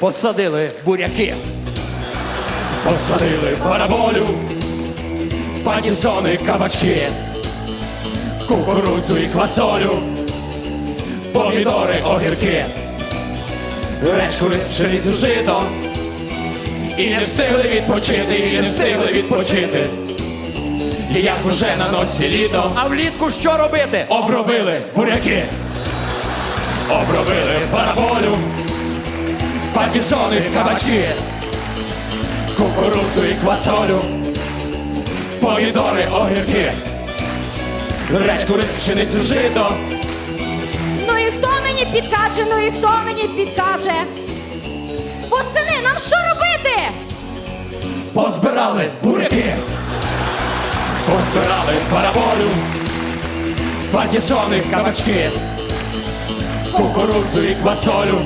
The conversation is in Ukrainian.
посадили буряки. Посадили параболю, патісони, кабачки, кукурудзу і квасолю, помідори, огірки, речку рис, пшеницю, жито. І не встигли відпочити, і не встигли відпочити. І як уже на носі літо А влітку що робити? обробили буряки, обробили параболю, патісони, кабачки, кукурудзу і квасолю, помідори, огірки, речку рис, пшеницю, жито, Ну і хто мені підкаже, ну і хто мені підкаже? Восени, нам що робити? позбирали буряки, позбирали параболю, патісони, кабачки, кукурудзу і квасолю,